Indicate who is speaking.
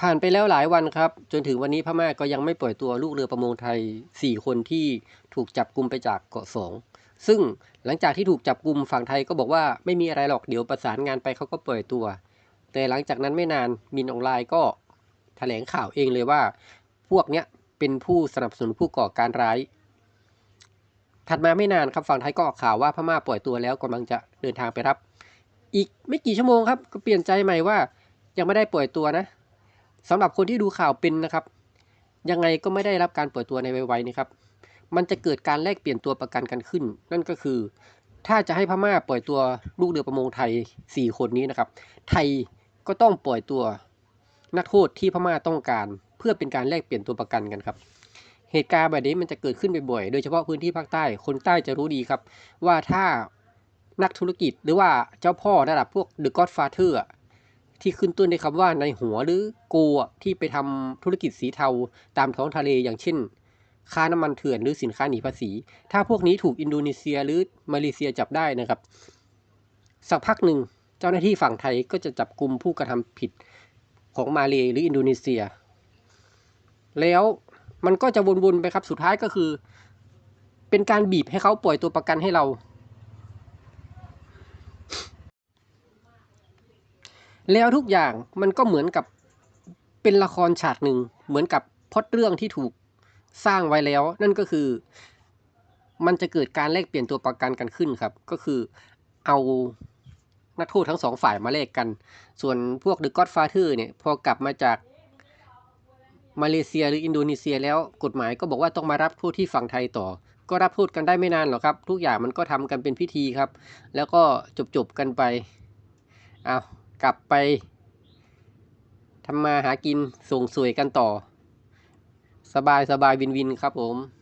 Speaker 1: ผ่านไปแล้วหลายวันครับ จนถึงวันนี้พม่าก็ยังไม่ปล่อยตัวลูกเรือประมงไทย 4 คนที่ถูกจับกลุมไปจากเกาะสองซึ่งหลังจากที่ถูกจับกลุมฝั่งไทยก็บอกว่าไม่มีอะไรหรอกเดี๋ยวประสานงานไปเขาก็ปล่อยตัว แต่หลังจากนั้นไม่นานมินออนไลน์ก็แถลงข่าวเองเลยว่า พวกเนี้ยเป็นผู้สนับสนุนผู้ก่อการร้าย ถัดมาไม่นานครับฝั่งไทยก็ออกข่าวว่าพม่าปล่อยตัวแล้วกำลังจะเดินทางไปรับ อีกไม่กี่ชั่วโมงครับก็เปลี่ยนใจใหม่ว่ายังไม่ได้ปล่อยตัวนะ สำหรับคนที่ดูข่าวเป็นนะครับ ยังไงก็ไม่ได้รับการเปล่อยตัวในไวๆนี้ครับ มันจะเกิดการแลกเปลี่ยนตัวประกันกันขึ้น นั่นก็คือ ถ้าจะให้พม่าปล่อยตัวลูกเรือประมงไทย 4 คนนี้นะครับ ไทยก็ต้องปล่อยตัวนักโทษที่พม่าต้องการ เพื่อเป็นการแลกเปลี่ยนตัวประกันกันครับ เหตุการณ์แบบนี้มันจะเกิดขึ้นบ่อยๆ โดยเฉพาะพื้นที่ภาคใต้ คนใต้จะรู้ดีครับ ว่าถ้านักธุรกิจหรือว่าเจ้าพ่อระดับพวก The Godfather อะ ที่ขึ้นต้นในคำว่าในหัวหรือโกอะที่ไปทำธุรกิจสีเทาตามท้องทะเลอย่างเช่น ค้าน้ำมันเถื่อนหรือสินค้าหนีภาษี ถ้าพวกนี้ถูกอินโดนีเซียหรือมาเลเซียจับได้นะครับ สักพักหนึ่งเจ้าหน้าที่ฝั่งไทยก็จะจับกลุ่มผู้กระทำผิดของมาเลหรืออินโดนีเซีย แล้วมันก็จะวนๆไปครับสุดท้ายก็คือ เป็นการบีบให้เขาปล่อยตัวประกันให้เรา แล้วทุกอย่างมันก็เหมือนกับเป็นละครฉากหนึ่ง เหมือนกับพอดเรื่องที่ถูกสร้างไว้แล้ว นั่นก็คือ มันจะเกิดการแลกเปลี่ยนตัวประกันกันขึ้นครับ ก็คือเอานักโทษทั้งสองฝ่ายมาแลกกัน ส่วนพวก The Godfather เนี่ยพอกลับมาจากมาเลเซียหรืออินโดนีเซียแล้วกฎหมายก็บอกว่าต้องมารับโทษที่ฝั่งไทยต่อ ก็รับโทษกันได้ไม่นานหรอกครับ ทุกอย่างมันก็ทำกันเป็นพิธีครับ แล้วก็จบๆกันไปเอา กลับไปทำมาหากินส่งสวยกันต่อ สบายสบายวินวินครับผม